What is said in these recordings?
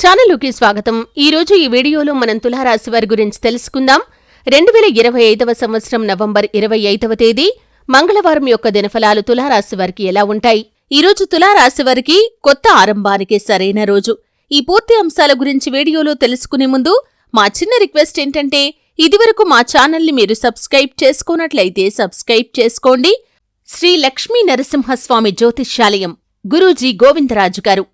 ఛానల్లోకి స్వాగతం. ఈ రోజు ఈ వీడియోలో మనం తులారాశి వారి గురించి తెలుసుకుందాం. రెండు వేల ఇరవై ఐదవ సంవత్సరం నవంబర్ ఇరవై ఐదవ తేదీ మంగళవారం యొక్క దినఫలాలు తులారాశి వారికి ఎలా ఉంటాయి? ఈ రోజు తులారాశి వారికి కొత్త ఆరంభానికి సరైన రోజు. ఈ పూర్తి అంశాల గురించి వీడియోలో తెలుసుకునే ముందు మా చిన్న రిక్వెస్ట్ ఏంటంటే ఇదివరకు మా ఛానల్ని మీరు సబ్స్క్రైబ్ చేసుకోనట్లయితే సబ్స్క్రైబ్ చేసుకోండి. శ్రీ లక్ష్మీ నరసింహస్వామి జ్యోతిష్యాలయం గురూజీ గోవిందరాజు గారు.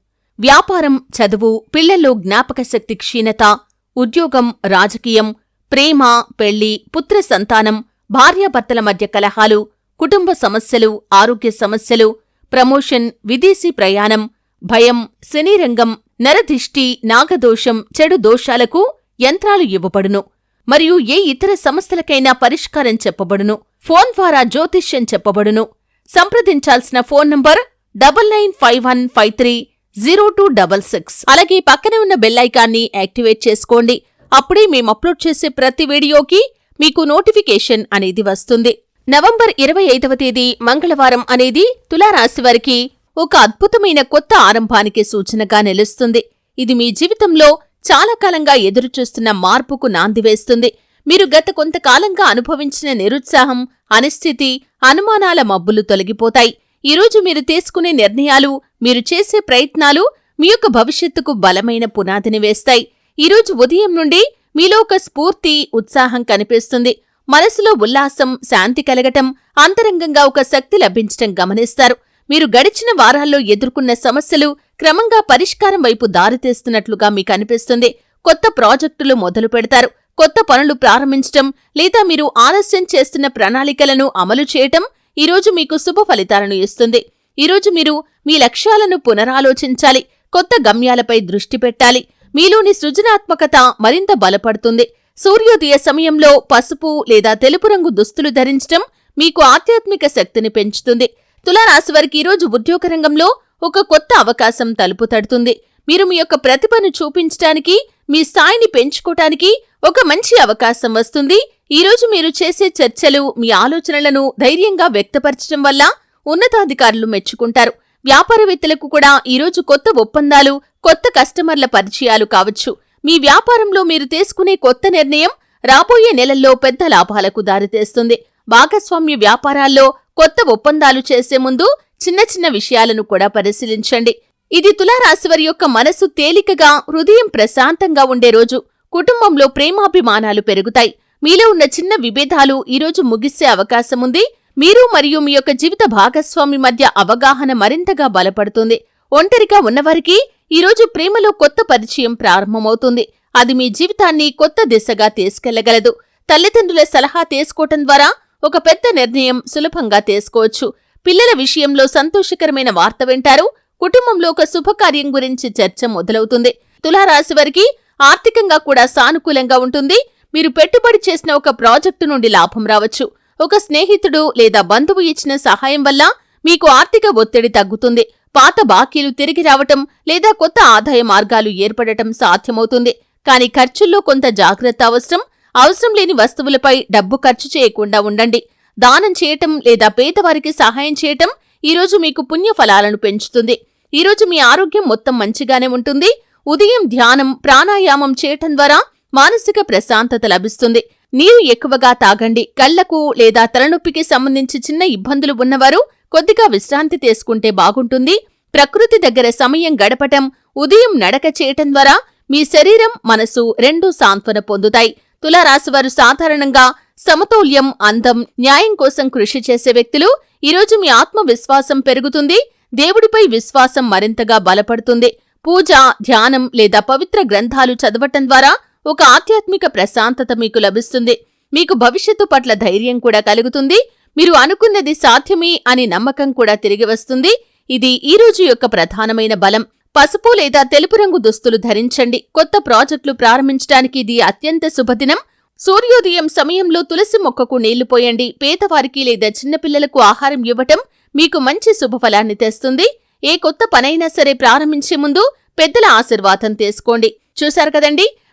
వ్యాపారం చదువు పిల్లల్లో జ్ఞాపకశక్తి క్షీణత ఉద్యోగం రాజకీయం ప్రేమ పెళ్ళి పుత్ర సంతానం భార్యాభర్తల మధ్య కలహాలు కుటుంబ సమస్యలు ఆరోగ్య సమస్యలు ప్రమోషన్ విదేశీ ప్రయాణం భయం శనిరంగం నరదిష్టి నాగదోషం చెడు దోషాలకు యంత్రాలు ఇవ్వబడును. మరియు ఏ ఇతర సమస్యలకైనా పరిష్కారం చెప్పబడును. ఫోన్ ద్వారా జ్యోతిష్యం చెప్పబడును. సంప్రదించాల్సిన phone number double nine five one five three zero two double six. అలాగే పక్కనే ఉన్న బెల్లైకాన్ని యాక్టివేట్ చేసుకోండి. అప్పుడే మేము అప్లోడ్ చేసే ప్రతి వీడియోకి మీకు నోటిఫికేషన్ అనేది వస్తుంది. నవంబర్ ఇరవై ఐదవ తేదీ మంగళవారం అనేది తులారాశి వారికి ఒక అద్భుతమైన కొత్త ఆరంభానికి సూచనగా నిలుస్తుంది. ఇది మీ జీవితంలో చాలా కాలంగా ఎదురుచూస్తున్న మార్పుకు నాంది వేస్తుంది. మీరు గత కొంతకాలంగా అనుభవించిన నిరుత్సాహం అనిశ్చితి అనుమానాల మబ్బులు తొలగిపోతాయి. ఈరోజు మీరు తీసుకునే నిర్ణయాలు మీరు చేసే ప్రయత్నాలు మీ యొక్క భవిష్యత్తుకు బలమైన పునాదిని వేస్తాయి. ఈరోజు ఉదయం నుండి మీలో ఒక స్ఫూర్తి ఉత్సాహం కనిపిస్తుంది. మనసులో ఉల్లాసం శాంతి కలగటం అంతరంగంగా ఒక శక్తి లభించటం గమనిస్తారు. మీరు గడిచిన వారాల్లో ఎదుర్కొన్న సమస్యలు క్రమంగా పరిష్కారం వైపు దారితీస్తున్నట్లుగా మీకు అనిపిస్తుంది. కొత్త ప్రాజెక్టులు మొదలు పెడతారు. కొత్త పనులు ప్రారంభించటం లేదా మీరు ఆలస్యం చేస్తున్న ప్రణాళికలను అమలు చేయటం ఈరోజు మీకు శుభ ఫలితాలను ఇస్తుంది. ఈరోజు మీరు మీ లక్ష్యాలను పునరాలోచించాలి. కొత్త గమ్యాలపై దృష్టి పెట్టాలి. మీలోని సృజనాత్మకత మరింత బలపడుతుంది. సూర్యోదయ సమయంలో పసుపు లేదా తెలుపు రంగు దుస్తులు ధరించటం మీకు ఆధ్యాత్మిక శక్తిని పెంచుతుంది. తులారాశివారికి ఈరోజు ఉద్యోగ రంగంలో ఒక కొత్త అవకాశం తలుపు తడుతుంది. మీరు మీ యొక్క ప్రతిభను చూపించటానికి మీ స్థాయిని పెంచుకోటానికి ఒక మంచి అవకాశం వస్తుంది. ఈరోజు మీరు చేసే చర్చలు మీ ఆలోచనలను ధైర్యంగా వ్యక్తపరచడం వల్ల ఉన్నతాధికారులు మెచ్చుకుంటారు. వ్యాపారవేత్తలకు కూడా ఈరోజు కొత్త ఒప్పందాలు కొత్త కస్టమర్ల పరిచయాలు కావచ్చు. మీ వ్యాపారంలో మీరు తీసుకునే కొత్త నిర్ణయం రాబోయే నెలల్లో పెద్ద లాభాలకు దారితీస్తుంది. భాగస్వామ్య వ్యాపారాల్లో కొత్త ఒప్పందాలు చేసే ముందు చిన్న చిన్న విషయాలను కూడా పరిశీలించండి. ఇది తులారాశివారి యొక్క మనసు తేలికగా హృదయం ప్రశాంతంగా ఉండే రోజు. కుటుంబంలో ప్రేమాభిమానాలు పెరుగుతాయి. మీలో ఉన్న చిన్న విభేదాలు ఈరోజు ముగిసే అవకాశముంది మీరు మరియు మీ యొక్క జీవిత భాగస్వామి మధ్య అవగాహన మరింతగా బలపడుతుంది. ఒంటరిగా ఉన్నవారికి ఈరోజు ప్రేమలో కొత్త పరిచయం ప్రారంభమవుతుంది. అది మీ జీవితాన్ని కొత్త దిశగా తీసుకెళ్ళగలదు. తల్లిదండ్రుల సలహా తీసుకోవటం ద్వారా ఒక పెద్ద నిర్ణయం సులభంగా తీసుకోవచ్చు. పిల్లల విషయంలో సంతోషకరమైన వార్త వింటారు. కుటుంబంలో ఒక శుభకార్యం గురించి చర్చ మొదలవుతుంది. తులారాశి వారికి ఆర్థికంగా కూడా సానుకూలంగా ఉంటుంది. మీరు పెట్టుబడి చేసిన ఒక ప్రాజెక్టు నుండి లాభం రావచ్చు. ఒక స్నేహితుడు లేదా బంధువు ఇచ్చిన సహాయం వల్ల మీకు ఆర్థిక ఒత్తిడి తగ్గుతుంది. పాత బాకీలు తిరిగి రావటం లేదా కొత్త ఆదాయ మార్గాలు ఏర్పడటం సాధ్యమవుతుంది. కానీ ఖర్చుల్లో కొంత జాగ్రత్త అవసరం. అవసరం లేని వస్తువులపై డబ్బు ఖర్చు చేయకుండా ఉండండి. దానం చేయటం లేదా పేదవారికి సహాయం చేయటం ఈరోజు మీకు పుణ్య ఫలాలను పెంచుతుంది. ఈరోజు మీ ఆరోగ్యం మొత్తం మంచిగానే ఉంటుంది. ఉదయం ధ్యానం ప్రాణాయామం చేయటం ద్వారా మానసిక ప్రశాంతత లభిస్తుంది. నీరు ఎక్కువగా తాగండి. కళ్ళకు లేదా తలనొప్పికి సంబంధించి చిన్న ఇబ్బందులు ఉన్నవారు కొద్దిగా విశ్రాంతి తీసుకుంటే బాగుంటుంది. ప్రకృతి దగ్గర సమయం గడపటం ఉదయం నడక చేయటం ద్వారా మీ శరీరం మనసు రెండూ సాంత్వన పొందుతాయి. తులారాశివారు సాధారణంగా సమతౌల్యం అందం న్యాయం కోసం కృషి చేసే వ్యక్తులు. ఈరోజు మీ ఆత్మవిశ్వాసం పెరుగుతుంది. దేవుడిపై విశ్వాసం మరింతగా బలపడుతుంది. పూజ ధ్యానం లేదా పవిత్ర గ్రంథాలు చదవటం ద్వారా ఒక ఆధ్యాత్మిక ప్రశాంతత మీకు లభిస్తుంది. మీకు భవిష్యత్తు పట్ల ధైర్యం కూడా కలుగుతుంది. మీరు అనుకున్నది సాధ్యమే అని నమ్మకం కూడా తిరిగి వస్తుంది. ఇది ఈ రోజు యొక్క ప్రధానమైన బలం. పసుపు లేదా తెలుపు రంగు దుస్తులు ధరించండి. కొత్త ప్రాజెక్టులు ప్రారంభించడానికి ఇది అత్యంత శుభదినం. సూర్యోదయం సమయంలో తులసి మొక్కకు నీళ్ళు పోయండి. పేదవారికి లేదా చిన్నపిల్లలకు ఆహారం ఇవ్వటం మీకు మంచి శుభఫలాన్ని తెస్తుంది. ఏ కొత్త పనైనా సరే ప్రారంభించే ముందు పెద్దల ఆశీర్వాదం తీసుకోండి. చూశారు కదండి?